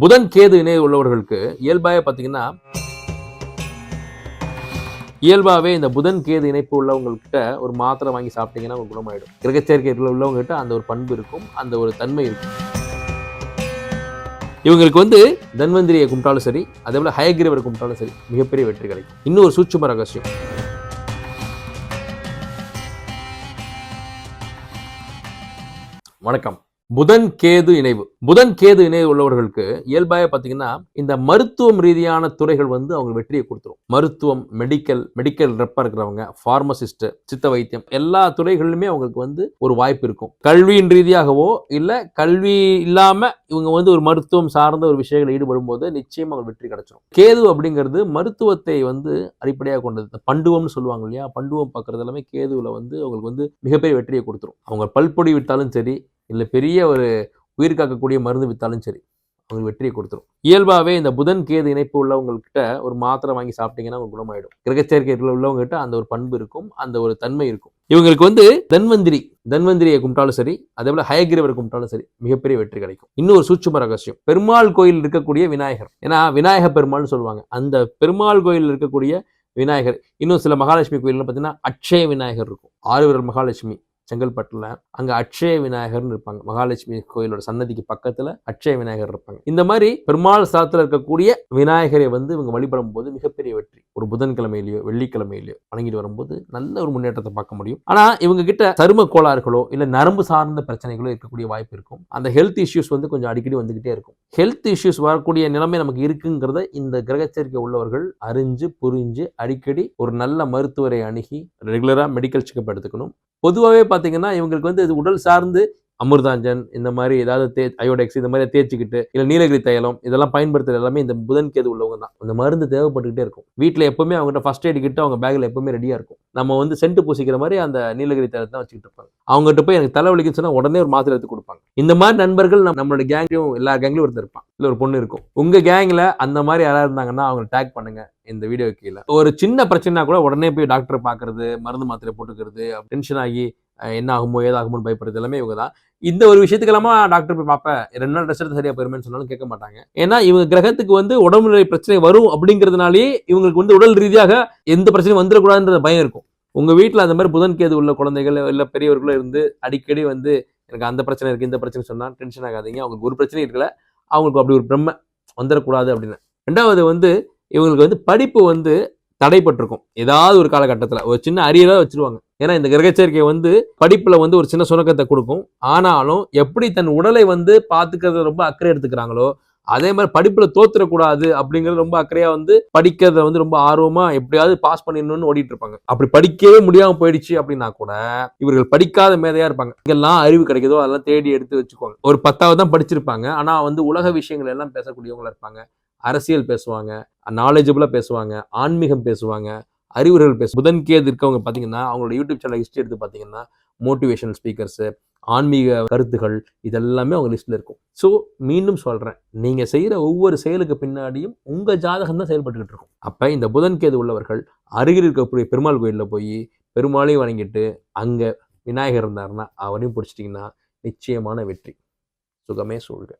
புதன் கேது இணை உள்ளவர்களுக்கு இயல்பாக பார்த்தீங்கன்னா இயல்பாகவே இந்த புதன் கேது இணைப்பு உள்ளவங்கள்கிட்ட ஒரு மாத்திரை வாங்கி சாப்பிட்டீங்கன்னா ஒரு குணமாயிடும். கிரகச்சேர்க்கையில் உள்ளவங்ககிட்ட அந்த ஒரு பண்பு இருக்கும் அந்த ஒரு தன்மை இருக்கும். இவங்களுக்கு வந்து தன்வந்திரியை கும்பிட்டாலும் சரி அதே போல ஹயகிரவரை கும்பிட்டாலும் சரி மிகப்பெரிய வெற்றி கிடைக்கும் இன்னும் ஒரு சூட்சும ரகசியம். வணக்கம். புதன் கேது இணைவு. புதன் கேது இணைவு உள்ளவர்களுக்கு இயல்பாக பார்த்தீங்கன்னா இந்த மருத்துவம் ரீதியான துறைகள் வந்து அவங்க வெற்றியை கொடுத்துரும். மருத்துவம் மெடிக்கல் மெடிக்கல் ரெப்பாக இருக்கிறவங்க ஃபார்மசிஸ்ட் சித்த வைத்தியம் எல்லா துறைகளிலுமே அவங்களுக்கு வந்து ஒரு வாய்ப்பு இருக்கும். கல்வியின் ரீதியாகவோ இல்லை கல்வி இல்லாம இவங்க வந்து ஒரு மருத்துவம் சார்ந்த ஒரு விஷயங்கள் ஈடுபடும் போது நிச்சயம் அவங்க வெற்றி கிடைச்சிடும் கேது அப்படிங்கிறது மருத்துவத்தை வந்து அடிப்படையாக கொண்டது. பண்டுவம்னு சொல்லுவாங்க இல்லையா? பண்டுவம் பார்க்கறது எல்லாமே கேதுவில் வந்து அவங்களுக்கு வந்து மிகப்பெரிய வெற்றியை கொடுத்துரும். அவங்க பல்பொடி விட்டாலும் சரி இல்லை பெரிய ஒரு உயிர் காக்கக்கூடிய மருந்து விற்றாலும் சரி அவங்களுக்கு வெற்றியை கொடுத்துரும். இயல்பாகவே இந்த புதன் கேது இணைப்பு உள்ளவங்கக்கிட்ட ஒரு மாத்திரை வாங்கி சாப்பிட்டீங்கன்னா அவங்க குணமாயிடும். கிரகச்சேர்க்கையில் உள்ளவங்ககிட்ட அந்த ஒரு பண்பு இருக்கும் அந்த ஒரு தன்மை இருக்கும். இவங்களுக்கு வந்து தன்வந்திரி தன்வந்திரியை கும்பிட்டாலும் சரி அதே போல ஹயகிரவரை கும்பிட்டாலும் சரி மிகப்பெரிய வெற்றி கிடைக்கும். இன்னும் ஒரு சூட்சும ரகசியம் பெருமாள் கோயில் இருக்கக்கூடிய விநாயகர். ஏன்னா விநாயக பெருமாள்னு சொல்லுவாங்க. அந்த பெருமாள் கோயில் இருக்கக்கூடிய விநாயகர் இன்னும் சில மகாலட்சுமி கோயில்னு பார்த்தீங்கன்னா அட்சய விநாயகர் இருக்கும். ஆறுவரல் மகாலட்சுமி செங்கல்பட்டில் அங்கே அட்சய விநாயகர்னு இருப்பாங்க. மகாலட்சுமி கோயிலோட சன்னதிக்கு பக்கத்தில் அட்சய விநாயகர் இருப்பாங்க. இந்த மாதிரி பெருமாள் ஸ்தலத்தில் இருக்கக்கூடிய விநாயகரை வந்து இவங்க வழிபடும் போது மிகப்பெரிய வெற்றி. ஒரு புதன்கிழமையிலையோ வெள்ளிக்கிழமையிலையோ வணங்கிட்டு வரும்போது நல்ல ஒரு முன்னேற்றத்தை பார்க்க முடியும். ஆனால் இவங்க கிட்ட சரும கோளாறுகளோ இல்லை நரம்பு சார்ந்த பிரச்சனைகளோ இருக்கக்கூடிய வாய்ப்பு இருக்கும். அந்த ஹெல்த் இஷ்யூஸ் வந்து கொஞ்சம் அடிக்கடி வந்துகிட்டே இருக்கும். ஹெல்த் இஷ்யூஸ் வரக்கூடிய நிலைமை நமக்கு இருக்குங்கிறத இந்த கிரகச்சரிக்கை உள்ளவர்கள் அறிஞ்சு புரிஞ்சு அடிக்கடி ஒரு நல்ல மருத்துவரை அணுகி ரெகுலராக மெடிக்கல் செக்அப் எடுத்துக்கணும். பொதுவாகவே பார்த்தீங்கன்னா இவங்களுக்கு வந்து இது உடல் சார்ந்து அமிர்தாஞ்சன் இந்த மாதிரி ஏதாவது தே அயோடெக்ஸ் இந்த மாதிரி தேய்ச்சிக்கிட்டு இல்லை நீலகிரி தைலம் இதெல்லாம் பயன்படுத்துகிற எல்லாமே இந்த புதன் கேது உள்ளவங்க தான். இந்த மருந்து தேவைப்பட்டுக்கிட்டே இருக்கும். வீட்டில் எப்பவுமே அவங்ககிட்ட ஃபர்ஸ்ட் எய்டு கிட்ட அவங்க பேக்கில் எப்பவுமே ரெடியாக இருக்கும். நம்ம வந்து சென்ட் பூசிக்கிற மாதிரி அந்த நீலகிரி தைலத்தை தான் வச்சுக்கிட்டு இருப்பாங்க. அவங்ககிட்ட போய் எனக்கு தலைவலிக்குன்னு சொன்னால் உடனே ஒரு மாத்திரை எடுத்து கொடுப்பாங்க. இந்த மாதிரி நண்பர்கள் நம்ம நம்மளோட கேங்லையும் எல்லா கேங்லையும் ஒருத்தர் இருப்பான். இல்லை ஒரு பொண்ணு இருக்கும். உங்கள் கேங்கில் அந்த மாதிரி யாராவது இருந்தாங்கன்னா அவங்க டேக் பண்ணுங்க. இந்த வீடியோ கீழே. ஒரு சின்ன பிரச்சனைனா கூட உடனே போய் டாக்டரை பார்க்கறது மருந்து மாத்திரை போட்டுக்கிறது டென்ஷன் ஆகி என்ன ஆகுமோ ஏதாகுமோன்னு பயப்படுறது எல்லாமே இவங்க தான். இந்த ஒரு விஷயத்துக்கெல்லாமா டாக்டர் போய் பார்ப்பேன் ரெண்டு நாள் ரெஸ்ட் எடுத்து சரியா போயிருமேன்னு சொன்னாலும் கேட்க மாட்டாங்க. ஏன்னா இவங்க கிரகத்துக்கு வந்து உடம்புநிலை பிரச்சனை வரும் அப்படிங்கிறதுனாலேயே இவங்களுக்கு வந்து உடல் ரீதியாக எந்த பிரச்சனையும் வந்துடக்கூடாதுன்ற பயம் இருக்கும். உங்கள் வீட்டில் அந்த மாதிரி புதன் கேது உள்ள குழந்தைகள் இல்லை பெரியவர்களோ இருந்து அடிக்கடி வந்து எனக்கு அந்த பிரச்சனை இருக்குது இந்த பிரச்சனை சொன்னால் டென்ஷன் ஆகாதீங்க. அவங்களுக்கு ஒரு பிரச்சனையும் இருக்கல. அவங்களுக்கு அப்படி ஒரு பிரம்ம வந்துடக்கூடாது அப்படின்னு. ரெண்டாவது வந்து இவங்களுக்கு வந்து படிப்பு வந்து தடைப்பட்டிருக்கும். ஏதாவது ஒரு காலகட்டத்தில். ஒரு சின்ன அரியராக வச்சுருவாங்க. ஏன்னா இந்த கிரகச்சேர்க்கை வந்து படிப்பில் வந்து ஒரு சின்ன சுணக்கத்தை கொடுக்கும். ஆனாலும் எப்படி தன் உடலை வந்து பார்த்துக்கிறத ரொம்ப அக்கறை எடுத்துக்கிறாங்களோ அதே மாதிரி படிப்புல தோத்துறக்கூடாது அப்படிங்கறது ரொம்ப அக்கறையா வந்து படிக்கிறத வந்து ரொம்ப ஆர்வமா எப்படியாவது பாஸ் பண்ணிடணும்னு ஓடிட்டு இருப்பாங்க. அப்படி படிக்கவே முடியாம போயிடுச்சு அப்படின்னா கூட இவர்கள் படிக்காத மேதையா இருப்பாங்க. எங்கெல்லாம் அறிவு கிடைக்குதோ அதெல்லாம் தேடி எடுத்து வச்சுக்குவாங்க. ஒரு பத்தாவது தான் படிச்சிருப்பாங்க. ஆனா வந்து உலக விஷயங்கள் எல்லாம் பேசக்கூடியவங்களா இருப்பாங்க. அரசியல் பேசுவாங்க நாலேஜபிளா பேசுவாங்க ஆன்மீகம் பேசுவாங்க அறிவுரைகள் பேச புதன் கேது இருக்கவங்க பார்த்தீங்கன்னா அவங்களோட யூடியூப் சேனல் ஹிஸ்ட்ரி எடுத்து பார்த்தீங்கன்னா மோட்டிவேஷனல் ஸ்பீக்கர்ஸு ஆன்மீக கருத்துகள் இதெல்லாமே அவங்க லிஸ்ட்டில் இருக்கும். ஸோ மீண்டும் சொல்கிறேன் நீங்கள் செய்கிற ஒவ்வொரு செயலுக்கு பின்னாடியும் உங்கள் ஜாதகம் தான் செயல்பட்டுக்கிட்டு இருக்கும். அப்போ இந்த புதன் கேது உள்ளவர்கள் அருகில் இருக்கக்கூடிய பெருமாள் கோயிலில் போய் பெருமாளையும் வணங்கிட்டு அங்கே விநாயகர் இருந்தாருன்னா அவரையும் பிடிச்சிட்டிங்கன்னா நிச்சயமான வெற்றி. சுகமே சூழ்க.